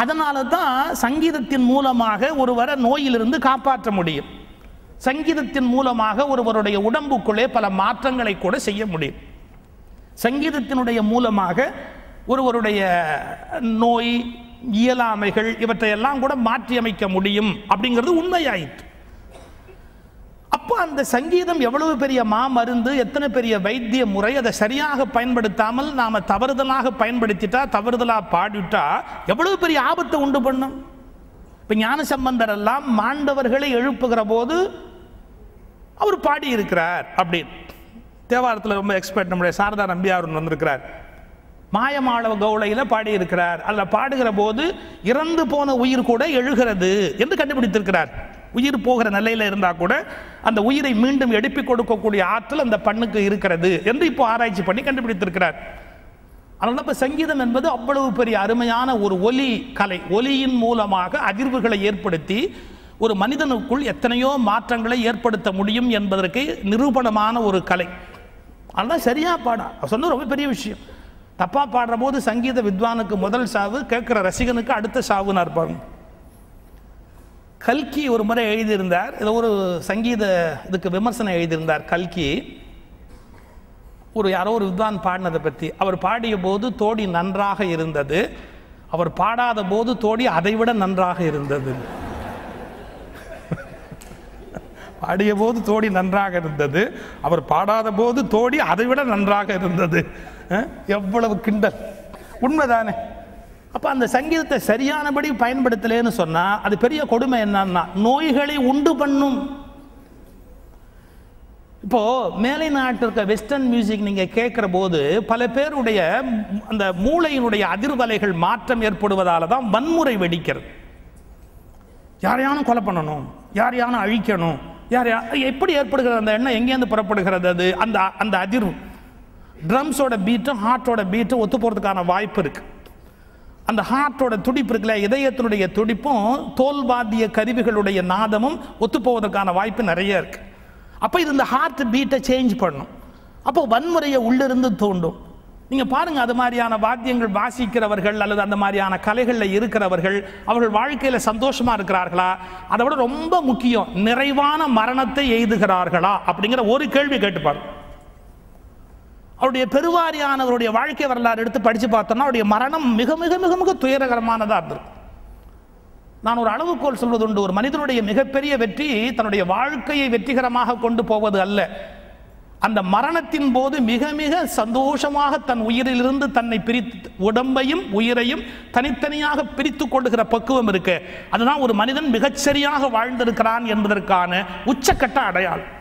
அதனால தான் சங்கீதத்தின் மூலமாக ஒருவரை நோயிலிருந்து காப்பாற்ற முடியும். சங்கீதத்தின் மூலமாக ஒருவருடைய உடம்புக்குள்ளே பல மாற்றங்களை கூட செய்ய முடியும். சங்கீதத்தினுடைய மூலமாக ஒருவருடைய நோய் இயலாமைகள் இவற்றையெல்லாம் கூட மாற்றி அமைக்க முடியும் அப்படிங்கிறது உண்மையாயிற்று. அப்போ அந்த சங்கீதம் எவ்வளவு பெரிய மாமருந்து எத்தனை பெரிய வைத்திய முறை அதை சரியாக பயன்படுத்தாமல் நாம் தவறுதலாக பயன்படுத்திட்டா தவறுதலாக பாடிட்டா எவ்வளவு பெரிய ஆபத்தை உண்டு பண்ணும்? இப்போ ஞான சம்பந்தர் எல்லாம் மாண்டவர்களை எழுப்புகிற போது அவர் பாடி இருக்கிறார் அப்படின்னு. தேவாரத்தில் ரொம்ப எக்ஸ்பர்ட் நம்முடைய சாரதா நம்பியார் வந்திருக்கிறார். மாயமாளவ கவுளையில் பாடியிருக்கிறார். அதில் பாடுகிற போது இறந்து போன உயிர் கூட எழுகிறது என்று கண்டுபிடித்திருக்கிறார். உயிர் போகிற நிலையில் இருந்தால் கூட அந்த உயிரை மீண்டும் எடுப்பி கொடுக்கக்கூடிய ஆற்றல் அந்த பண்ணுக்கு இருக்கிறது என்று இப்போ ஆராய்ச்சி பண்ணி கண்டுபிடித்திருக்கிறார். அதனால இப்போ சங்கீதம் என்பது அவ்வளவு பெரிய அருமையான ஒரு ஒலி கலை ஒலியின் மூலமாக அதிர்வுகளை ஏற்படுத்தி ஒரு மனிதனுக்குள் எத்தனையோ மாற்றங்களை ஏற்படுத்த முடியும் என்பதற்கு நிரூபணமான ஒரு கலை. அதெல்லாம் சரியா பாடா. அவர் ரொம்ப பெரிய விஷயம். தப்பா பாடுற போது சங்கீத வித்வானுக்கு முதல் சாவு கேட்கிற ரசிகனுக்கு அடுத்த சாவுன்னு இருப்பாங்க கல்கி ஒரு முறை எழுதியிருந்தார். ஏதோ ஒரு சங்கீத இதுக்கு விமர்சனம் எழுதியிருந்தார் கல்கி. ஒரு யாரோ ஒரு வித்வான் பாடினதை பற்றி. அவர் பாடிய போது தோடி நன்றாக இருந்தது. அவர் பாடாத போது தோடி அதைவிட நன்றாக இருந்தது. பாடிய போது தோடி நன்றாக இருந்தது. அவர் பாடாத போது தோடி அதைவிட நன்றாக இருந்தது. எவ்வளவு கிண்டல். உண்மைதானே? அப்போ அந்த சங்கீதத்தை சரியானபடி பயன்படுத்தலேன்னு சொன்னால் அது பெரிய கொடுமை என்னன்னா நோய்களை உண்டு பண்ணும். இப்போ மேலை நாட்டில் இருக்க வெஸ்டர்ன் மியூசிக் நீங்கள் கேட்குற போது பல பேருடைய அந்த மூளையினுடைய அதிர்வலைகள் மாற்றம் ஏற்படுவதால தான் வன்முறை வெடிக்கிறது. யாரையானும் கொலை பண்ணணும் யாரையானும் அழிக்கணும் யார் எப்படி ஏற்படுகிறது? அந்த எண்ணம் எங்கேருந்து புறப்படுகிறது? அது அந்த அந்த அதிர்வு. ட்ரம்ஸோட பீட்டும் ஹார்ட்டோட பீட்டும் ஒத்து போகிறதுக்கான வாய்ப்பு இருக்குது அந்த ஹார்ட்டோட துடிப்பு இருக்குல்ல இதயத்தினுடைய துடிப்பும் தோல்வாத்திய கருவிகளுடைய நாதமும் ஒத்துப்போவதற்கான வாய்ப்பு நிறைய இருக்கு. அப்போ இது இந்த ஹார்ட் பீட்டை சேஞ்ச் பண்ணும். அப்போ வன்முறையை உள்ளிருந்து தூண்டும். நீங்கள் பாருங்கள் அது மாதிரியான வாத்தியங்கள் வாசிக்கிறவர்கள் அல்லது அந்த மாதிரியான கலைகளில் இருக்கிறவர்கள் அவர்கள் வாழ்க்கையில் சந்தோஷமாக இருக்கிறார்களா? அதை விட ரொம்ப முக்கியம் நிறைவான மரணத்தை எய்துகிறார்களா? அப்படிங்கிற ஒரு கேள்வி கேட்டுப்பாரு. அவருடைய பெருவாரியானவருடைய வாழ்க்கை வரலாறு எடுத்து படித்து பார்த்தோம்னா அவருடைய மரணம் மிக மிக மிக மிக துயரகரமானதாக இருந்திருக்கு. நான் ஒரு அளவுகோல் சொல்வதுண்டு ஒரு மனிதனுடைய மிகப்பெரிய வெற்றி தன்னுடைய வாழ்க்கையை வெற்றிகரமாக கொண்டு போவது அல்ல. அந்த மரணத்தின் போது மிக மிக சந்தோஷமாக தன் உயிரிலிருந்து தன்னை பிரித்து உடம்பையும் உயிரையும் தனித்தனியாக பிரித்து கொள்ளுகிற பக்குவம் இருக்கு. அதுதான் ஒரு மனிதன் மிகச்சரியாக வாழ்ந்திருக்கிறான் என்பதற்கான உச்சக்கட்ட அடையாளம்.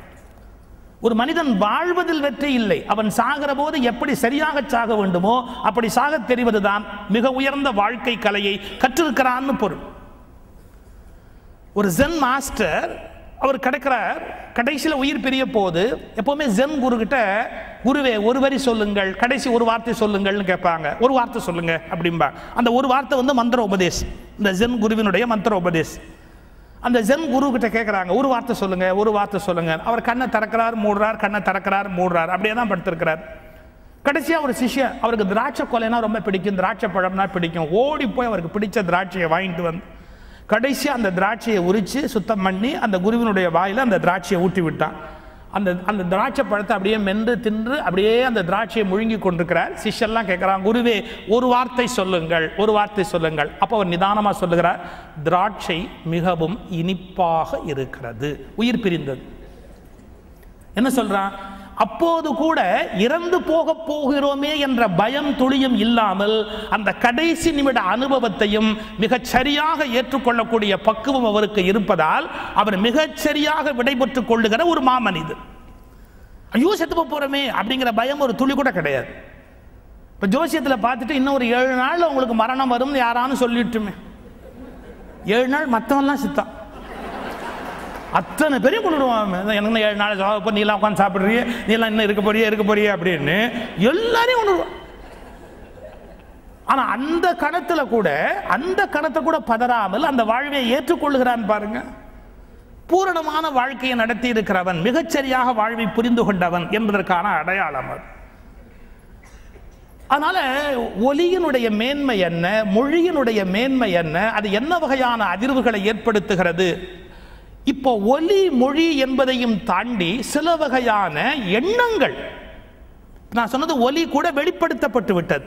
ஒரு மனிதன் வாழ்வதில் வெற்றி இல்லை. அவன் சாகிற போது எப்படி சரியாக சாக வேண்டுமோ அப்படி சாக தெரிவதுதான் மிக உயர்ந்த வாழ்க்கை கலையை கற்றிருக்கிறான்னு பொருள். ஒரு ஜென் மாஸ்டர் அவர் கிடைக்கிறார். கடைசியில் உயிர் பிரிய போது எப்பவுமே ஜென் குரு கிட்ட குருவே ஒரு வரி சொல்லுங்கள். கடைசி ஒரு வார்த்தை சொல்லுங்கள்னு கேட்பாங்க. ஒரு வார்த்தை சொல்லுங்க. அப்படிம்பாங்க அந்த ஒரு வார்த்தை வந்து மந்திர உபதேசம் இந்த ஜென் குருவினுடைய மந்திர உபதேசம் அந்த ஜென் குரு கிட்ட கேட்குறாங்க ஒரு வார்த்தை சொல்லுங்க ஒரு வார்த்தை சொல்லுங்க. அவர் கண்ணை திறக்கிறார் மூடுறார் கண்ணை திறக்கிறார் மூடுறார். அப்படியே தான் படுத்திருக்கிறார். கடைசியாக ஒரு சிஷ்யன் அவருக்கு திராட்சை கொலைனா ரொம்ப பிடிக்கும் திராட்சை பழம்னா பிடிக்கும். ஓடி போய் அவருக்கு பிடிச்ச திராட்சையை வாங்கிட்டு வந்து கடைசியாக அந்த திராட்சையை உரித்து சுத்தம் பண்ணி அந்த குருவினுடைய வாயில் அந்த திராட்சையை ஊட்டி விட்டான் அந்த அந்த திராட்சை பழத்தை அப்படியே மென்று தின்று அப்படியே அந்த திராட்சையை முழுங்கி கொண்டிருக்கிறார். சிஷ்யெல்லாம் கேட்குறான் குருவே ஒரு வார்த்தை சொல்லுங்கள் ஒரு வார்த்தை சொல்லுங்கள். அப்போ அவர் நிதானமாக சொல்லுகிறார் திராட்சை மிகவும் இனிப்பாக இருக்கிறது உயிர் பிரிந்தது. என்ன சொல்கிறான் அப்போது கூட இறந்து போக போகிறோமே என்ற பயம் துளியும் இல்லாமல் அந்த கடைசி நிமிட அனுபவத்தையும் மிகச் சரியாக ஏற்றுக்கொள்ளக்கூடிய பக்குவம் அவருக்கு இருப்பதால் அவர் மிகச் சரியாக விடைபெற்றுக் கொள்ளுகிற ஒரு மாமனிதர். ஐயோ செத்து போக போறோமே அப்படிங்கிற பயம் ஒரு துளி கூட கிடையாது. இப்போ ஜோசியத்தில் பார்த்துட்டு இன்னும் ஒரு ஏழு நாள் உங்களுக்கு மரணம் வரும்னு யாரானு சொல்லிட்டுமே. ஏழு நாள் மற்றவெல்லாம் சித்தான். அத்தனை பேரையும் கொண்டுடுவான். எனக்கு ஏழு நாள் நீ நீலாம் உட்காந்து சாப்பிட்றிய. நீலாம் இன்னும் இருக்க போறியே இருக்க போறிய அப்படின்னு எல்லாரையும் கொண்டுடுவான். ஆனால் அந்த கணத்தில் கூட அந்த கணத்தை கூட பதறாமல் அந்த வாழ்வை ஏற்றுக்கொள்ளுகிறான் பாருங்க. பூரணமான வாழ்க்கையை நடத்தி இருக்கிறவன் மிகச்சரியாக வாழ்வை புரிந்து கொண்டவன் என்பதற்கான அடையாளம் அது. அதனால ஒலியினுடைய மேன்மை என்ன மொழியினுடைய மேன்மை என்ன அது என்ன வகையான அதிர்வுகளை ஏற்படுத்துகிறது? இப்போ ஒலி மொழி என்பதையும் தாண்டி சில வகையான எண்ணங்கள். நான் சொன்னது ஒலி கூட வெளிப்படுத்தப்பட்டு விட்டது.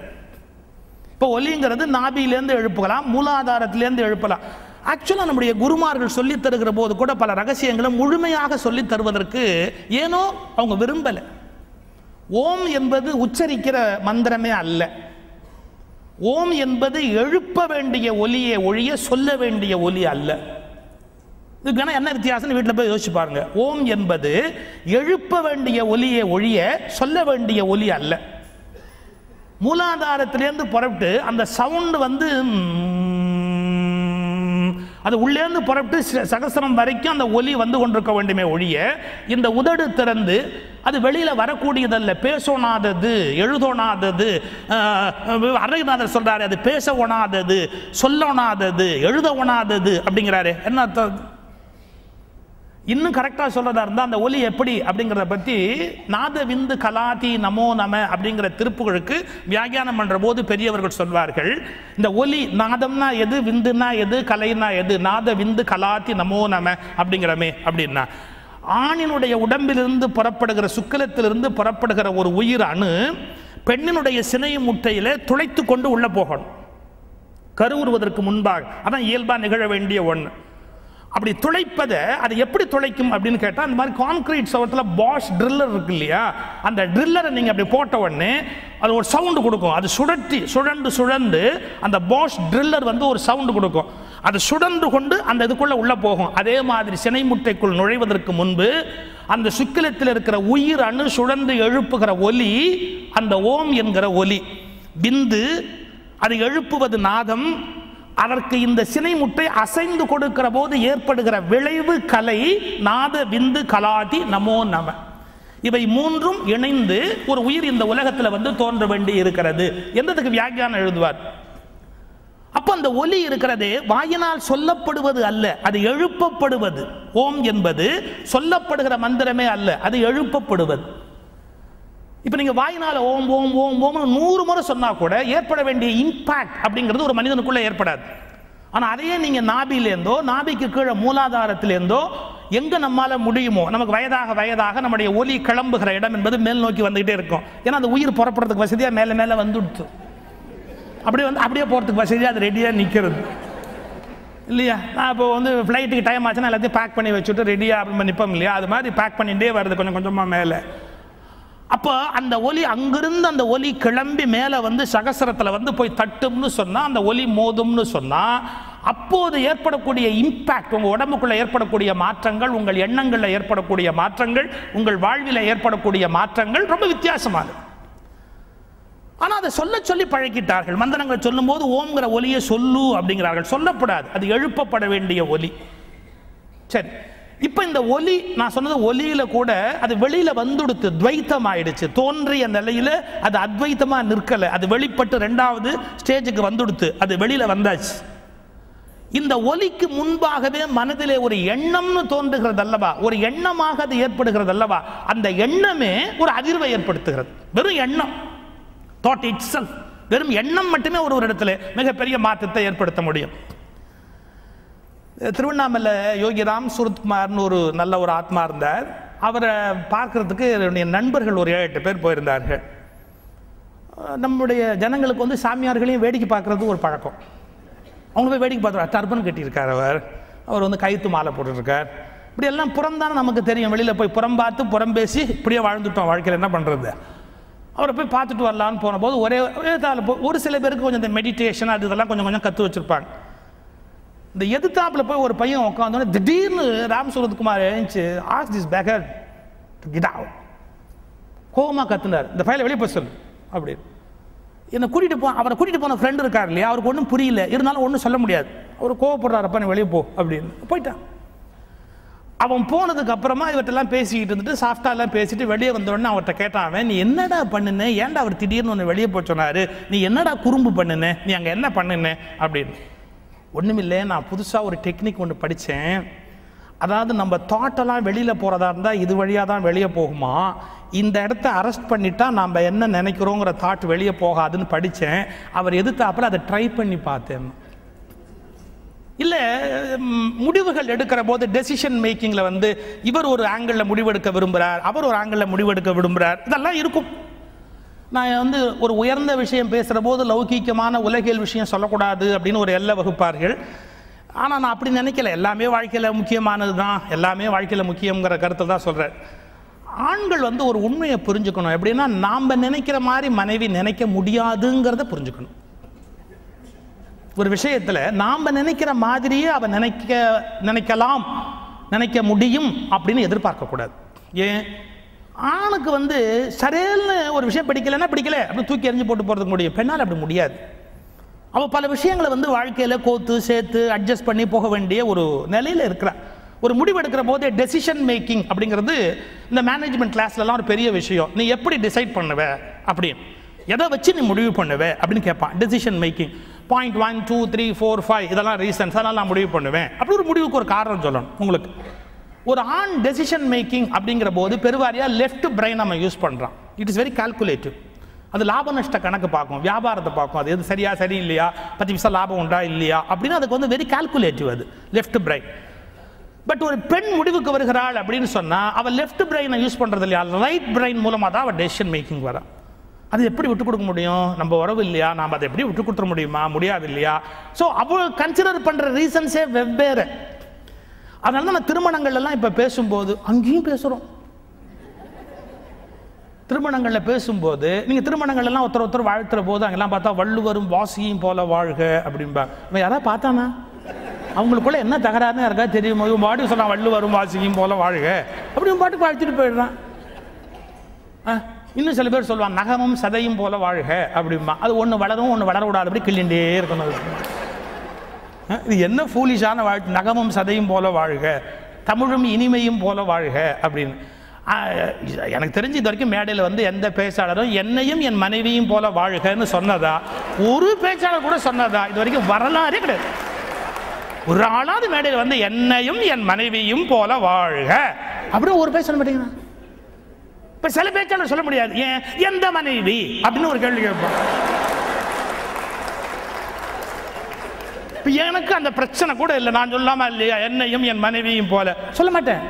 இப்போ ஒலிங்கிறது நாபியிலேருந்து எழுப்பலாம் மூலாதாரத்திலேருந்து எழுப்பலாம். ஆக்சுவலாக நம்முடைய குருமார்கள் சொல்லித் தருகிற போது கூட பல ரகசியங்களை முழுமையாக சொல்லித் தருவதற்கு ஏனோ அவங்க விரும்பலை. ஓம் என்பது உச்சரிக்கிற மந்திரமே அல்ல. ஓம் என்பது எழுப்ப வேண்டிய ஒலியை ஒழிய சொல்ல வேண்டிய ஒலி அல்ல. இதுக்கான என்ன வித்தியாசம் வீட்டில் போய் யோசிச்சு பாருங்க. ஓம் என்பது எழுப்ப வேண்டிய ஒலியை ஒழிய சொல்ல வேண்டிய ஒலி அல்ல. மூலாதாரத்திலேருந்து புறப்பட்டு அந்த சவுண்ட் வந்து அது உள்ளேருந்து புறப்பட்டு ச- வரைக்கும் அந்த ஒலி வந்து கொண்டிருக்க வேண்டுமே ஒழிய இந்த உதடு திறந்து அது வெளியில் வரக்கூடியதல்ல. பேசோனாதது எழுதோனாதது ஆஹ், அருணகிரிநாதர் சொல்றாரு அது பேச ஒணாதது சொல்லொணாதது எழுத ஒணாதது அப்படிங்கிறாரு. என்ன அர்த்தம்? இன்னும் கரெக்டாக சொல்றதா இருந்தால் அந்த ஒலி எப்படி அப்படிங்கிறத பற்றி நாத விந்து கலாதி நமோ நம அப்படிங்கிற திருப்புகளுக்கு வியாகியானம் பண்ணுற போது பெரியவர்கள் சொல்வார்கள். இந்த ஒலி நாதம்னா எது விந்துனா எது கலைனா எது? நாத விந்து கலாதி நமோ நம அப்படிங்கிறமே அப்படின்னா. ஆணினுடைய உடம்பிலிருந்து புறப்படுகிற சுக்கலத்திலிருந்து புறப்படுகிற ஒரு உயிர் அணு பெண்ணினுடைய சினை முட்டையில துளைத்து கொண்டு உள்ள போகணும். கருவுறுவதற்கு முன்பாக. அதான் இயல்பாக நிகழ வேண்டிய ஒன்று அப்படி துளைப்பதை அது எப்படி துளைக்கும் அப்படின்னு கேட்டால் அந்த மாதிரி கான்கிரீட் சவத்தில் பாஷ் ட்ரில்லர் இருக்கு இல்லையா? அந்த ட்ரில்லரை நீங்கள் அப்படி போட்ட உடனே அது ஒரு சவுண்டு கொடுக்கும். அது சுழற்றி சுழண்டு சுழந்து அந்த பாஷ் ட்ரில்லர் வந்து ஒரு சவுண்டு கொடுக்கும். அது சுழன்று கொண்டு அந்த இதுக்குள்ளே உள்ளே போகும். அதே மாதிரி சினை முட்டைக்குள் நுழைவதற்கு முன்பு அந்த சுக்கிலத்தில் இருக்கிற உயிர் அணு சுழந்து எழுப்புகிற ஒலி அந்த ஓம் என்கிற ஒலி. பிந்து அது எழுப்புவது நாதம் அதற்கு இந்த சினை முட்டை அசைந்து கொடுக்கிற போது ஏற்படுகிற விளைவு கலை நாத விந்து கலாதி நமோ நம. இவை மூன்றும் இணைந்து ஒரு உயிர் இந்த உலகத்தில் வந்து தோன்ற வேண்டி இருக்கிறது. என்றதுக்கு வியாக்கியானம் எழுதுவார்? அப்ப அந்த ஒலி இருக்கிறதே வாயினால் சொல்லப்படுவது அல்ல அது எழுப்பப்படுவது. ஓம் என்பது சொல்லப்படுகிற மந்திரமே அல்ல அது எழுப்பப்படுவது. இப்போ நீங்கள் வாயினால் ஓம் ஓம் ஓம் ஓம்னு நூறு முறை சொன்னால் கூட ஏற்பட வேண்டிய இம்பாக்ட் அப்படிங்கிறது ஒரு மனிதனுக்குள்ளே ஏற்படாது. ஆனால் அதையே நீங்கள் நாபிலேருந்தோ நாபிக்கு கீழே மூலாதாரத்திலேருந்தோ எங்கே நம்மால் முடியுமோ நமக்கு வயதாக வயதாக நம்முடைய ஒலி கிளம்புகிற இடம் என்பது மேல் நோக்கி வந்துகிட்டே இருக்கும். ஏன்னா அந்த உயிர் புறப்படுறதுக்கு வசதியாக மேலே மேலே வந்துடுச்சு. அப்படியே வந்து அப்படியே போகிறதுக்கு வசதியாக அது ரெடியாக நிற்கிறது இல்லையா? நான் இப்போ வந்து ஃப்ளைட்டுக்கு டைம் ஆச்சுன்னா எல்லாத்தையும் பேக் பண்ணி வச்சுட்டு ரெடியாக அப்படின்னு நிற்போம் இல்லையா? அது மாதிரி பேக் பண்ணிகிட்டே வருது கொஞ்சம் கொஞ்சமாக மேலே. அப்போ அந்த ஒலி அங்கிருந்து அந்த ஒலி கிளம்பி மேலே வந்து சகசரத்தில் வந்து போய் தட்டும்னு சொன்னால் அந்த ஒலி மோதும்னு சொன்னால் அப்போது ஏற்படக்கூடிய இம்பேக்ட் உங்கள் உடம்புக்குள்ளே ஏற்படக்கூடிய மாற்றங்கள் உங்கள் எண்ணங்களில் ஏற்படக்கூடிய மாற்றங்கள் உங்கள் வாழ்வில் ஏற்படக்கூடிய மாற்றங்கள் ரொம்ப வித்தியாசமானது ஆனால் அதை சொல்ல சொல்லி பழக்கிட்டார்கள் மந்திரங்கள் சொல்லும்போது ஓம்ங்கிற ஒலியை சொல்லு அப்படிங்கிறார்கள். சொல்லப்படாது. அது எழுப்பப்பட வேண்டிய ஒலி. சரி. இப்போ இந்த ஒலி நான் சொன்னது ஒலியில் கூட அது வெளியில் வந்துடுத்து துவைத்தம் ஆயிடுச்சு தோன்றிய நிலையில் அது அத்வைத்தமாக நிற்கலை. அது வெளிப்பட்டு ரெண்டாவது ஸ்டேஜுக்கு வந்துடுத்து. அது வெளியில் வந்தாச்சு. இந்த ஒலிக்கு முன்பாகவே மனதிலே ஒரு எண்ணம்னு தோன்றுகிறது அல்லவா? ஒரு எண்ணமாக அது ஏற்படுகிறது அல்லவா? அந்த எண்ணமே ஒரு அதிர்வை ஏற்படுத்துகிறது. வெறும் எண்ணம். தாட் இட்ஸ் வெறும் எண்ணம் மட்டுமே ஒரு ஒரு இடத்துல மிகப்பெரிய மாற்றத்தை ஏற்படுத்த முடியும். திருவண்ணாமலை யோகிராம் சுரத்குமார்னு ஒரு நல்ல ஒரு ஆத்மா இருந்தார். அவரை பார்க்கறதுக்கு என்னுடைய நண்பர்கள் ஒரு ஏழு எட்டு பேர் போயிருந்தார்கள். நம்முடைய ஜனங்களுக்கு வந்து சாமியார்களையும் வேடிக்கை பார்க்குறது ஒரு பழக்கம். அவங்க போய் வேடிக்கை பார்த்துருவார் டர்பன் கட்டியிருக்கார் அவர். அவர் வந்து கைத்து மாலை போட்டுருக்கார். இப்படி எல்லாம் புறம்தானே நமக்கு தெரியும். வெளியில் போய் புறம் பார்த்து புறம் பேசி இப்படியே வாழ்ந்துட்டோம். வாழ்க்கையில் என்ன பண்ணுறது அவரை போய் பார்த்துட்டு வரலான்னு போன போது ஒரே ஒரே தாள் போ- ஒரு சில பேருக்கு கொஞ்சம் இந்த மெடிடேஷன் அது இதெல்லாம் கொஞ்சம் கொஞ்சம் கற்று வச்சுருப்பாங்க. இந்த எதிர்த்தாப்பில் போய் ஒரு பையன் உட்காந்தோன்னே திடீர்னு ராம் சுரத்குமார் எழுந்துச்சு ask this beggar get out கத்துனார். இந்த ஃபைலை வெளியே போய் சொல்லு அப்படின்னு. என்னை கூட்டிட்டு போ அவரை கூட்டிட்டு போன ஃப்ரெண்ட் இருக்கார் இல்லையா? அவருக்கு ஒன்றும் புரியல. இருந்தாலும் ஒன்றும் சொல்ல முடியாது. அவர் கோவப்படுறாரப்பா நீ வெளியே போ அப்படின்னு. போயிட்டான். அவன் போனதுக்கு அப்புறமா இவர்கிட்டலாம் பேசிக்கிட்டு இருந்துட்டு சாஃப்டா எல்லாம் பேசிட்டு வெளியே வந்தோடனே அவர்கிட்ட கேட்டான் அவன் நீ என்னடா பண்ணுன? ஏன்டா அவர் திடீர்னு ஒன்று வெளியே போய் சொன்னார்? நீ என்னடா குறும்பு பண்ணுன? நீ அங்கே என்ன பண்ணுன? அப்படின்னு. ஒண்ணுமில்லை நான் புதுசாக ஒரு டெக்னிக் ஒன்று படித்தேன் அதாவது நம்ம தாட்டெல்லாம் வெளியில் போகிறதா இருந்தால் இது வழியாக தான் வெளியே போகுமா? இந்த இடத்த அரெஸ்ட் பண்ணிட்டா நம்ம என்ன நினைக்கிறோங்கிற தாட் வெளியே போகாதுன்னு படித்தேன் அவர் எதிர்த்தாப்புல அதை ட்ரை பண்ணி பார்த்தேன். இல்லை முடிவுகள் எடுக்கிற போது டெசிஷன் மேக்கிங்கில் வந்து இவர் ஒரு ஆங்கிளில் முடிவெடுக்க விரும்புகிறார் அவர் ஒரு ஆங்கிளில் முடிவெடுக்க விரும்புகிறார் இதெல்லாம் இருக்கும். நான் வந்து ஒரு உயர்ந்த விஷயம் பேசுகிற போது லௌகீக்கமான உலகியல் விஷயம் சொல்லக்கூடாது அப்படின்னு ஒரு எல்லை வகுப்பார்கள். ஆனால் நான் அப்படி நினைக்கல. எல்லாமே வாழ்க்கையில் முக்கியமானது தான் எல்லாமே வாழ்க்கையில் முக்கியங்கிற கருத்தை தான் சொல்கிறேன் ஆண்கள் வந்து ஒரு உண்மையை புரிஞ்சுக்கணும். எப்படின்னா நாம் நினைக்கிற மாதிரி மனைவி நினைக்க முடியாதுங்கிறத புரிஞ்சுக்கணும். ஒரு விஷயத்தில் நாம் நினைக்கிற மாதிரியே அவன் நினைக்க நினைக்கலாம் நினைக்க முடியும் அப்படின்னு எதிர்பார்க்கக்கூடாது. ஏன்? ஆணுக்கு வந்து சரேல்னு ஒரு விஷயம் பிடிக்கலைன்னா பிடிக்கல. அப்படின்னு தூக்கி எறிஞ்சு போட்டு போகிறதுக்கு முடியும். பெண்ணால் அப்படி முடியாது. அவள் பல விஷயங்களை வந்து வாழ்க்கையில் கோத்து சேர்த்து அட்ஜஸ்ட் பண்ணி போக வேண்டிய ஒரு நிலையில் இருக்கிறாள் ஒரு முடிவு எடுக்கிற போதே டெசிஷன் மேக்கிங் அப்படிங்கிறது இந்த மேனேஜ்மெண்ட் கிளாஸ்லலாம் ஒரு பெரிய விஷயம். நீ எப்படி டிசைட் பண்ணுவ அப்படின்னு. எதை வச்சு நீ முடிவு பண்ணுவ அப்படின்னு கேட்பான். Decision making point one two three four five இதெல்லாம் ரீசன்ஸ் அதெல்லாம் நான் முடிவு பண்ணுவேன். அப்படி ஒரு முடிவுக்கு ஒரு காரணம் சொல்லணும். உங்களுக்கு. ஒரு ஆண் டெசிஷன் மேக்கிங் அப்படிங்கிற போது பெருவாரியாக லெஃப்ட் பிரெயின் நம்ம யூஸ் பண்ணுறான் இட் இஸ் வெரி கால்குலேட்டிவ் அது லாப நஷ்ட கணக்கு பார்க்கும் வியாபாரத்தை பார்க்கும். அது எது சரியா சரி இல்லையா பத்து பைசா லாபம் உண்டா இல்லையா? அப்படின்னு அதுக்கு வந்து வெரி கால்குலேட்டிவ் அது லெஃப்ட் பிரெயின் பட் ஒரு பெண் முடிவுக்கு வருகிறாள் அப்படின்னு சொன்னால் அவள் லெஃப்ட் பிரெயினை யூஸ் பண்ணுறது இல்லையா? ரைட் பிரெயின் மூலமாக தான் அவள் டெசிஷன் மேக்கிங் வரா. அது எப்படி விட்டு கொடுக்க முடியும்? நம்ம உறவு இல்லையா? நாம் அதை எப்படி விட்டு கொடுத்துட முடியுமா? முடியாது இல்லையா? ஸோ அவள் கன்சிடர் பண்ணுற ரீசன்ஸே வெவ்வேறு. அதனால தான் நான் திருமணங்கள் எல்லாம் இப்போ பேசும்போது அங்கேயும் பேசுகிறோம் திருமணங்களில் பேசும்போது நீங்கள் திருமணங்கள் எல்லாம் ஒருத்தர் ஒருத்தர் வாழ்த்துற போது அங்கெல்லாம் பார்த்தா வள்ளுவரும் வாசியும் போல வாழ்க அப்படிம்பா இவன் யாராவது பார்த்தானா? அவங்களுக்குள்ள என்ன தகராறுன்னு யாருக்கா தெரியும்? இவன் பாட்டுக்கு சொன்னான் வள்ளுவரும் வாசியும் போல வாழ்க. அப்படி இவன் பாட்டுக்கு வாழ்த்துட்டு போயிடுறான். ஆ, இன்னும் சில பேர் சொல்லுவாங்க நகமும் சதையும் போல வாழ்க அப்படிம்பா. அது ஒன்று வளரும் ஒன்று வளரக்கூடாது அப்படி கிள்ளிண்டே இருக்கணும். அது. இது என்ன ஃபூலிஷான வாழ் நகமும் சதையும் போல வாழ்க. தமிழும் இனிமையும் போல வாழ்க அப்படின்னு. எனக்கு தெரிஞ்சு இது வரைக்கும் மேடையில் வந்து எந்த பேச்சாளரும் என்னையும் என் மனைவியும் போல வாழ்கன்னு சொன்னதா? ஒரு பேச்சாளர் கூட சொன்னதா? இது வரைக்கும் வரலாறே கிடையாது. ஒரு ஆளாவது மேடையில் வந்து என்னையும் என் மனைவியும் போல வாழ்க. அப்படின்னு ஒரு பேச சொல்ல மாட்டேங்கிறான் இப்போ சில பேச்சாளர் சொல்ல முடியாது. ஏன்? எந்த மனைவி? அப்படின்னு ஒரு கேள்வி கேட்பான் எனக்கு அந்த பிரச்சனை கூட இல்லை. நான் சொல்லாம இல்லையா? என்னையும் என் மனைவியும் போல. சொல்ல மாட்டேன்.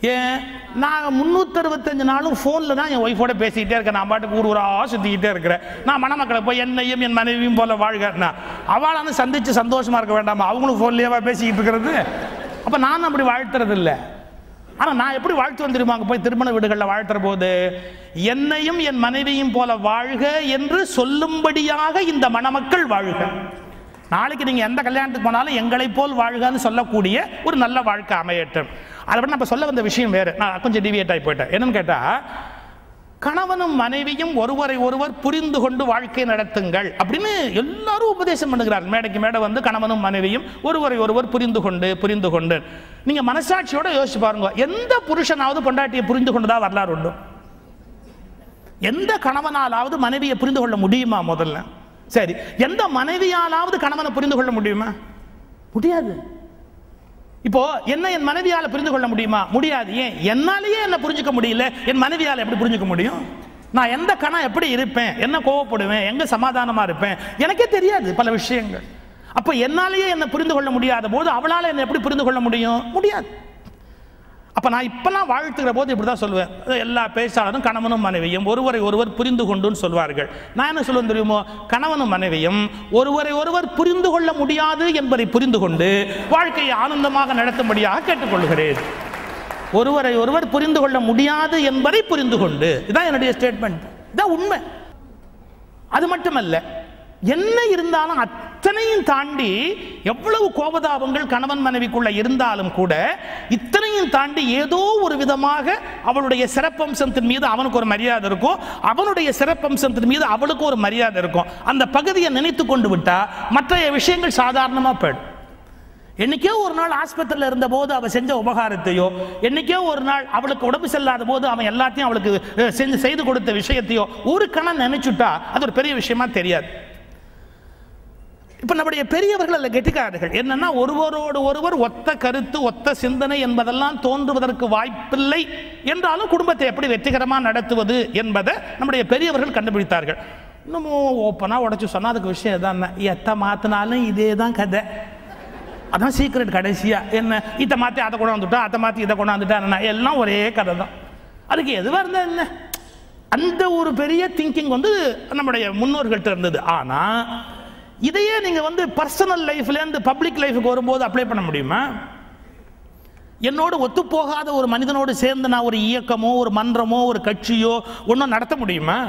ஏன்? நான் முந்நூற்றறுபத்தஞ்சு நாளும் ஃபோனில் தான் என் ஒய்ஃபோட பேசிக்கிட்டே இருக்கேன். நான் பாட்டுக்கு ஊர் ஊராக சுற்றிக்கிட்டே இருக்கிறேன். நான் மணமக்களை போய் என்னையும் என் மனைவியும் போல வாழ்கிறேன்னா அவளான சந்திச்சு சந்தோஷமா இருக்க வேண்டாமா? அவங்களும் ஃபோன்லேயேவா பேசிக்கிட்டு இருக்கிறது. அப்போ நான் அப்படி வாழ்த்துறது இல்லை ஆனால் நான் எப்படி வாழ்த்து வந்துருமா அங்கே போய் திருமண வீடுகளில் வாழ்த்துற போது என்னையும் என் மனைவியும் போல வாழ்க என்று சொல்லும்படியாக இந்த மணமக்கள் வாழ்க. நாளைக்கு நீங்கள் எந்த கல்யாணத்துக்கு போனாலும் எங்களை போல் வாழ்கன்னு சொல்லக்கூடிய ஒரு நல்ல வாழ்க்கை அமையட்டும். அதை விட நம்ம சொல்ல வந்த விஷயம் வேறு. நான் கொஞ்சம் டிவியேட் ஆகி போயிட்டேன். என்னன்னு கேட்டால் கணவனும் மனைவியும் ஒருவரை ஒருவர் புரிந்து கொண்டு வாழ்க்கை நடத்துங்கள் அப்படின்னு எல்லாரும் உபதேசம் பண்ணுகிறார் மேடைக்கு மேடை வந்து கணவனும் மனைவியும் ஒருவரை ஒருவர் புரிந்து கொண்டு புரிந்து கொண்டு. நீங்கள் மனசாட்சியோட யோசிச்சு பாருங்க. எந்த புருஷனாவது பொண்டாட்டியை புரிந்து கொண்டுதான் வரலாறு உண்டு? எந்த கணவனாலாவது மனைவியை புரிந்து கொள்ள முடியுமா முதல்ல? சரி எந்த மனைவியாலாவது கணவனை புரிந்து கொள்ள முடியுமா? முடியாது. இப்போ என்ன என் மனைவியால் புரிந்து கொள்ள முடியுமா? முடியாது. ஏன்? என்னாலேயே என்ன புரிஞ்சுக்க முடியல? என் மனைவியால் எப்படி புரிஞ்சுக்க முடியும்? நான் எந்த கணம் எப்படி இருப்பேன்? என்ன கோவப்படுவேன்? எங்க சமாதானமா இருப்பேன்? எனக்கே தெரியாது பல விஷயங்கள். அப்ப என்னாலேயே என்ன புரிந்து கொள்ள முடியாத போது அவளால் என்ன எப்படி புரிந்து கொள்ள முடியும்? முடியாது. அப்போ நான் இப்போல்லாம் வாழ்த்துகிற போது இப்படி தான் சொல்லுவேன் எல்லா பேச்சாளரும் கணவனும் மனைவியும் ஒருவரை ஒருவர் புரிந்து கொண்டுன்னு சொல்வார்கள். நான் என்ன சொல்லுவேன் தெரியுமோ? கணவனும் மனைவியும் ஒருவரை ஒருவர் புரிந்து கொள்ள முடியாது என்பதை புரிந்து கொண்டு வாழ்க்கையை ஆனந்தமாக நடத்தும்படியாக கேட்டுக்கொள்கிறேன். ஒருவரை ஒருவர் புரிந்து கொள்ள முடியாது என்பதை புரிந்து கொண்டு. இதான் என்னுடைய ஸ்டேட்மெண்ட் இதான் உண்மை. அது மட்டுமல்ல. என்ன இருந்தாலும் இத்தனையும் தாண்டி எவ்வளவு கோபதாபங்கள் கணவன் மனைவிக்குள்ள இருந்தாலும் கூட இத்தனையும் தாண்டி ஏதோ ஒரு விதமாக அவளுடைய சிறப்பம்சத்தின் மீது அவனுக்கு ஒரு மரியாதை இருக்கும். அவனுடைய சிறப்பம்சத்தின் மீது அவளுக்கு ஒரு மரியாதை இருக்கும். அந்த பகுதியை நினைத்து கொண்டு விட்டா மற்ற விஷயங்கள் சாதாரணமா போயிடும். என்னைக்கோ ஒரு நாள் ஆஸ்பத்திரியில் இருந்த போது அவள் செஞ்ச உபகாரத்தையோ என்னைக்கோ ஒரு நாள் அவளுக்கு உடம்பு செல்லாத போது அவன் எல்லாத்தையும் அவளுக்கு செஞ்சு செய்து கொடுத்த விஷயத்தையோ ஒரு கணம் நினைச்சுட்டா அது ஒரு பெரிய விஷயமா தெரியாது. இப்போ நம்முடைய பெரியவர்கள் அல்ல கெட்டிக்காரர்கள் என்னன்னா ஒருவரோடு ஒருவர் ஒத்த கருத்து ஒத்த சிந்தனை என்பதெல்லாம் தோன்றுவதற்கு வாய்ப்பில்லை என்றாலும் குடும்பத்தை எப்படி வெற்றிகரமாக நடத்துவது என்பதை நம்முடைய பெரியவர்கள் கண்டுபிடித்தார்கள். இன்னமும் ஓப்பனாக உடச்சி சொன்னால் அதுக்கு விஷயம் தான் எத்தை மாற்றினாலும் இதே தான் கதை. அதான் சீக்ரெட் கடைசியாக என்ன? இதை மாற்றி அதை கொண்டாந்துட்டா அதை மாற்றி இதை கொண்டாந்துட்டா எல்லாம் ஒரே கதை தான். அதுக்கு எதுவாக இருந்தால் என்ன? அந்த ஒரு பெரிய திங்கிங் வந்து நம்முடைய முன்னோர்கள்ட்ட இருந்தது. ஆனால் இதையே நீங்க வந்து பர்சனல் லைஃப்ல இருந்து பப்ளிக் லைஃபுக்கு வரும்போது அப்ளை பண்ண முடியுமா? என்னோடு ஒத்துப்போகாத ஒரு மனிதனோடு சேர்ந்து நான் ஒரு இயக்கமோ ஒரு மன்றமோ ஒரு கட்சியோ ஒன்றும் நடத்த முடியுமா?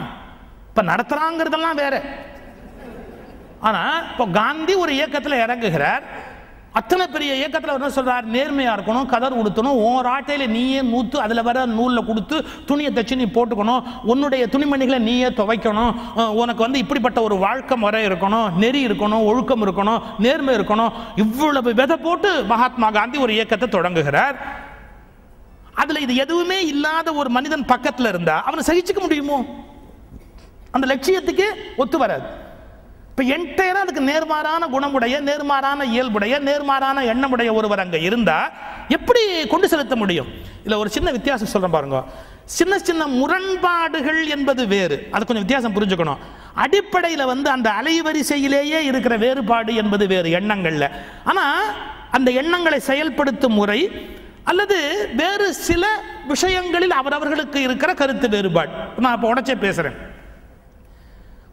இப்ப நடத்துறாங்கிறதெல்லாம் வேற. ஆனா இப்போ காந்தி ஒரு இயக்கத்தில் இறங்குகிறார். அத்தனை பெரிய இயக்கத்தில் என்ன சொல்கிறார் நேர்மையாக இருக்கணும் கதர் உடுத்தணும் உன் ஆட்டையில் நீயே நூற்று அதில் வர நூலில் கொடுத்து துணியை தச்சு நீ போட்டுக்கணும் உன்னுடைய துணிமணிகளை நீயே துவைக்கணும் உனக்கு வந்து இப்படிப்பட்ட ஒரு வாழ்க்கை முறை இருக்கணும் நெறி இருக்கணும் ஒழுக்கம் இருக்கணும் நேர்மை இருக்கணும். இவ்வளவு விதை போட்டு மகாத்மா காந்தி ஒரு இயக்கத்தை தொடங்குகிறார். அதில் இது எதுவுமே இல்லாத ஒரு மனிதன் பக்கத்தில் இருந்தா அவனை சகிச்சுக்க முடியுமோ? அந்த லட்சியத்துக்கு ஒத்து வராது. இப்போ என்டையராக அதுக்கு நேர்மாறான குணமுடைய நேர்மாறான இயல்புடைய நேர்மாறான எண்ணமுடைய ஒருவர் அங்கே இருந்தால் எப்படி கொண்டு செலுத்த முடியும்? இல்லை ஒரு சின்ன வித்தியாசம் சொல்கிறேன் பாருங்க. சின்ன சின்ன முரண்பாடுகள் என்பது வேறு. அது கொஞ்சம் வித்தியாசம் புரிஞ்சுக்கணும். அடிப்படையில் வந்து அந்த அலைவரிசையிலேயே இருக்கிற வேறுபாடு என்பது வேறு எண்ணங்கள்ல. ஆனால் அந்த எண்ணங்களை செயல்படுத்தும் முறை அல்லது வேறு சில விஷயங்களில் அவரவர்களுக்கு இருக்கிற கருத்து வேறுபாடு. நான் இப்போ உடச்சே பேசுகிறேன்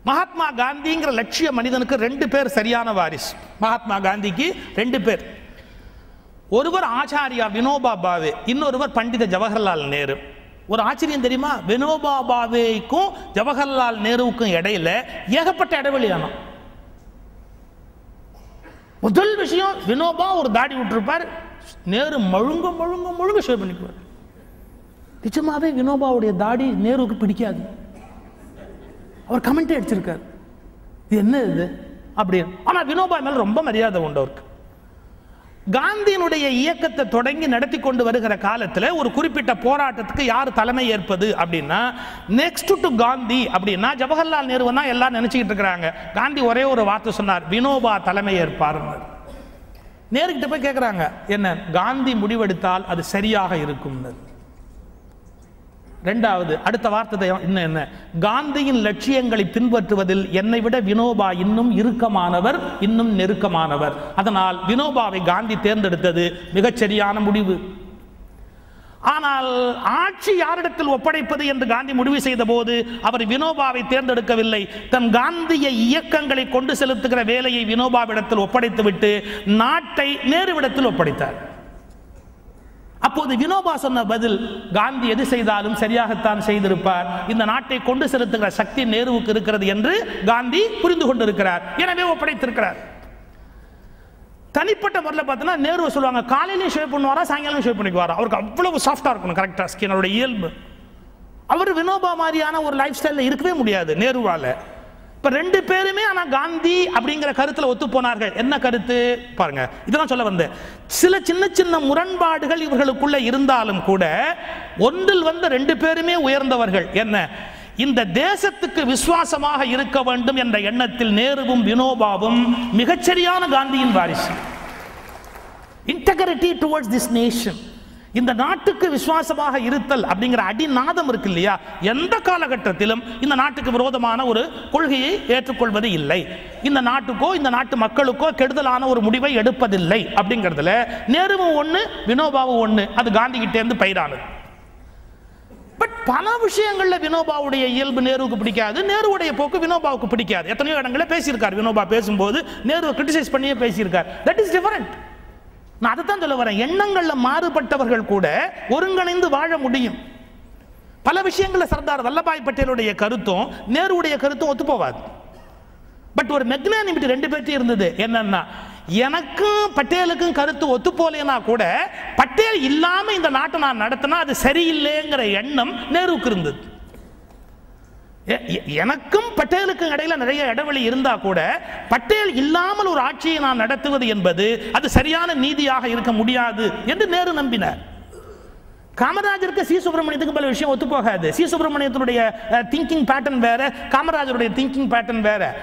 மகாத்மா காந்திங்கிற லட்சிய மனிதனுக்கு ரெண்டு பேர் சரியான வாரிசு. மகாத்மா காந்திக்கு ரெண்டு பேர். ஒருவர் ஆச்சாரியா வினோபா பாவே இன்னொருவர் பண்டித ஜவஹர்லால் நேரு. ஒரு ஆச்சரியம் தெரியுமா? வினோபா பாவேக்கும் ஜவஹர்லால் நேருவுக்கும் இடையில ஏகப்பட்ட இடைவெளியானோ முதல் விஷயம் வினோபா ஒரு தாடி விட்டுருப்பார். நேரு மழுங்க மழுங்க மழுங்க ஷேர் பண்ணிக்குவார். நிச்சயமாவே வினோபாவுடைய தாடி நேருவுக்கு பிடிக்காது. அவர் கமெண்ட் அடிச்சிருக்கார். இது என்ன இது? அப்படின்னு ஆனால் வினோபா மேலே ரொம்ப மரியாதை உண்டு அவருக்கு. காந்தியினுடைய இயக்கத்தை தொடங்கி நடத்தி கொண்டு வருகிற காலத்தில் ஒரு குறிப்பிட்ட போராட்டத்துக்கு யார் தலைமை ஏற்பது அப்படின்னா நெக்ஸ்ட் டு காந்தி அப்படின்னா ஜவஹர்லால் நேரு தான் எல்லாம் நினச்சிக்கிட்டு இருக்கிறாங்க. காந்தி ஒரே ஒரு வார்த்தை சொன்னார் வினோபா தலைமை ஏற்பார் நேருக்கிட்ட போய் கேட்குறாங்க என்ன? காந்தி முடிவெடுத்தால் அது சரியாக இருக்கும்னு ரெண்டாவது அடுத்த வார்த்தை இன்னும் என்ன? காந்தியின் லட்சியங்களை பின்பற்றுவதில் என்னை விட வினோபா இன்னும் இறுக்கமானவர் இன்னும் நெருக்கமானவர். அதனால் வினோபாவை காந்தி தேர்ந்தெடுத்தது மிகச்சரியான முடிவு. ஆனால் ஆட்சி யாரிடத்தில் ஒப்படைப்பது என்று காந்தி முடிவு செய்த போது அவர் வினோபாவை தேர்ந்தெடுக்கவில்லை. தன் காந்திய இயக்கங்களை கொண்டு செலுத்துகிற வேலையை வினோபாவிடத்தில் ஒப்படைத்துவிட்டு நாட்டை நேருவிடத்தில் ஒப்படைத்தார். அப்போது வினோபா சொன்ன பதில் காந்தி எது செய்தாலும் சரியாகத்தான் செய்திருப்பார். இந்த நாட்டை கொண்டு செலுத்துகிற சக்தி நேருவுக்கு இருக்கிறது என்று காந்தி புரிந்து கொண்டிருக்கிறார். எனவே ஒப்படைத்திருக்கிறார் தனிப்பட்ட முறையில் பார்த்தோன்னா நேரு சொல்லுவாங்க காலையிலையும் ஷேவ் பண்ணுவாரா சாயங்காலம் ஷேவ் பண்ணிக்குவாரா? அவருக்கு அவ்வளவு சாஃப்டாக இருக்கணும் கரெக்டாக ஸ்கின் அவருடைய இயல்பு. அவர் வினோபா மாதிரியான ஒரு லைஃப் ஸ்டைலில் இருக்கவே முடியாது நேருவால். இப்ப ரெண்டு பேருமே ஆனா காந்தி அப்படிங்கிற கருத்துல ஒத்து போனார்கள் என்ன கருத்து? பாருங்க இதெல்லாம் சொல்ல வந்தேன். சில சின்ன சின்ன முரண்பாடுகள் இவர்களுக்குள்ள இருந்தாலும் கூட ஒன்றில் வந்து ரெண்டு பேருமே உயர்ந்தவர்கள். என்ன? இந்த தேசத்துக்கு விசுவாசமாக இருக்க வேண்டும் என்ற எண்ணத்தில் நேருவும் வினோபாவும் மிகச்சரியான காந்தியின் வாரிசு. இன்டெகிரிட்டி டுவர்ட்ஸ் திஸ் நேஷன் இந்த நாட்டுக்கு விசுவாசமாக இருத்தல் அப்படிங்கிற அடிநாதம் இருக்கு இல்லையா? எந்த காலகட்டத்திலும் இந்த நாட்டுக்கு விரோதமான ஒரு கொள்கையை ஏற்றுக்கொள்வது இல்லை. இந்த நாட்டுக்கோ இந்த நாட்டு மக்களுக்கோ கெடுதலான ஒரு முடிவை எடுப்பதில்லை அப்படிங்கிறதுல நேருவும் ஒண்ணு வினோபாவும் ஒண்ணு. அது காந்தி கிட்டே பயிரானது. பட் பல விஷயங்களில் வினோபாவுடைய இயல்பு நேருவுக்கு பிடிக்காது நேருவுடைய போக்கு வினோபாவுக்கு பிடிக்காது. எத்தனையோ இடங்களில் பேசியிருக்கார். வினோபா பேசும்போது நேருவை கிரிட்டிசைஸ் பண்ணியே பேசியிருக்கார். தட் இஸ் டிஃபரெண்ட் நான் அதை தான் சொல்ல வரேன். எண்ணங்களில் மாறுபட்டவர்கள் கூட ஒருங்கிணைந்து வாழ முடியும். பல விஷயங்களில் சர்தார் வல்லபாய் பட்டேலுடைய கருத்தும் நேருடைய கருத்தும் ஒத்துப்போவாது பட் ஒரு மெக்னானிமிட்டி ரெண்டு பேர்த்தையும் இருந்தது. என்னன்னா எனக்கும் பட்டேலுக்கும் கருத்து ஒத்து கூட பட்டேல் இல்லாமல் இந்த நாட்டை நான் நடத்தினா அது சரியில்லைங்கிற எண்ணம் நேருவுக்கு இருந்தது. எனக்கும் பட்டேலுக்கும் இடையில நிறைய இடைவெளி இருந்தா கூட பட்டேல் இல்லாமல் ஒரு ஆட்சியை நான் நடத்துவது என்பது அது சரியான நீதியாக இருக்க முடியாது என்று நேரு நம்பினார். காமராஜருக்கு சி. சுப்பிரமணியத்துக்கு பல விஷயம் ஒத்து போகாது சி. சுப்பிரமணியத்தினுடைய திங்கிங் பேட்டர்ன் வேற காமராஜருடைய திங்கிங் பேட்டர்ன் வேற.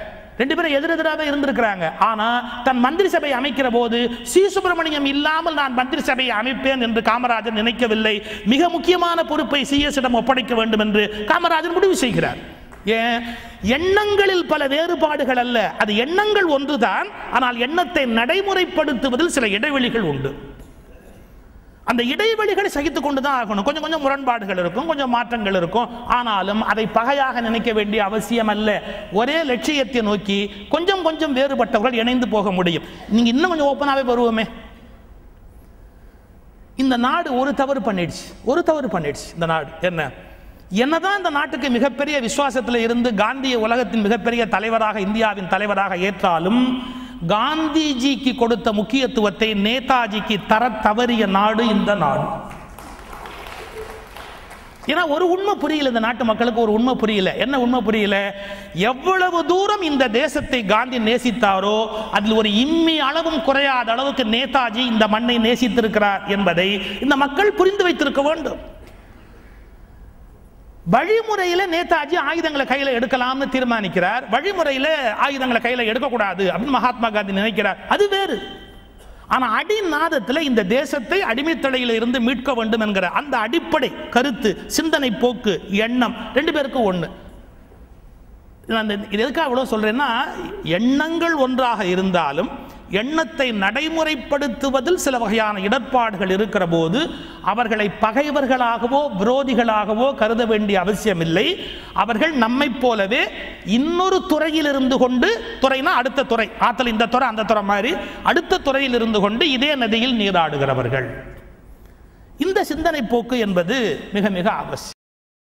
ரெண்டு பேரும் எதிரெதிராக இருந்திருக்கிறாங்க. ஆனா தன் மந்திரி சபை அமைக்கிற போது சி. சுப்பிரமணியம் இல்லாமல் நான் மந்திரி சபையை அமைப்பேன் என்று காமராஜர் நினைக்கவில்லை. மிக முக்கியமான பொறுப்பை சிஎஸ்இடம் ஒப்படைக்க வேண்டும் என்று காமராஜர் முடிவு செய்கிறார். ஏன்? எண்ணங்களில் பல வேறுபாடுகள் அல்ல. அது எண்ணங்கள் ஒன்றுதான். ஆனால் எண்ணத்தை நடைமுறைப்படுத்துவதில் சில இடைவெளிகள் உண்டு. அந்த இடைவெளிகளை சகித்து கொண்டு தான் ஆகணும். கொஞ்சம் கொஞ்சம் முரண்பாடுகள் இருக்கும் கொஞ்சம் மாற்றங்கள் இருக்கும். ஆனாலும் அதை பகையாக நினைக்க வேண்டிய அவசியம் அல்ல. ஒரே லட்சியத்தை நோக்கி கொஞ்சம் கொஞ்சம் வேறுபட்டவர்கள் இணைந்து போக முடியும். நீங்கள் இன்னும் கொஞ்சம் ஓப்பனாகவே வருவோமே. இந்த நாடு ஒரு தவறு பண்ணிடுச்சு. ஒரு தவறு பண்ணிடுச்சு இந்த நாடு. என்ன? என்னதான் இந்த நாட்டுக்கு மிகப்பெரிய விசுவாசத்தில் இருந்து காந்திய உலகத்தின் மிகப்பெரிய தலைவராக இந்தியாவின் தலைவராக ஏற்றாலும் காந்திஜிக்கு கொடுத்த முக்கியத்துவத்தை நேதாஜிக்கு தர தவறிய நாடு இந்த நாடு. ஏன்னா ஒரு உண்மை புரியல இந்த நாட்டு மக்களுக்கு ஒரு உண்மை புரியல. என்ன உண்மை புரியல? எவ்வளவு தூரம் இந்த தேசத்தை காந்தி நேசித்தாரோ அதில் ஒரு இம்மி அளவும் குறையாத அளவுக்கு நேதாஜி இந்த மண்ணை நேசித்திருக்கிறார் என்பதை இந்த மக்கள் புரிந்து வைத்திருக்க வேண்டும். வழிமுறையில நேதாஜி ஆயுதங்களை கையில எடுக்கலாம்னு தீர்மானிக்கிறார். வழிமுறையில ஆயுதங்களை கையில எடுக்கக்கூடாது அப்படின்னு மகாத்மா காந்தி நினைக்கிறார். அது வேறு. ஆனா அடிநாதத்தில் இந்த தேசத்தை அடிமைத்தடையில் இருந்து மீட்க வேண்டும் என்கிற அந்த அடிப்படை கருத்து சிந்தனை போக்கு எண்ணம் ரெண்டு பேருக்கும் ஒன்று நான் இது எதுக்காக இவ்வளோ சொல்றேன்னா எண்ணங்கள் ஒன்றாக இருந்தாலும் எண்ணத்தை நடைமுறைப்படுத்துவதில் சில வகையான இடர்பாடுகள் இருக்கிற போது அவர்களை பகைவர்களாகவோ விரோதிகளாகவோ கருத வேண்டிய அவசியமில்லை. அவர்கள் நம்மைப் போலவே இன்னொரு துறையில் இருந்து கொண்டு துறைனா அடுத்த துறை. ஆத்தல் இந்த துறை அந்த துறை மாதிரி அடுத்த துறையில் இருந்து கொண்டு இதே நதியில் நீராடுகிறவர்கள். இந்த சிந்தனை போக்கு என்பது மிக மிக அவசியம்.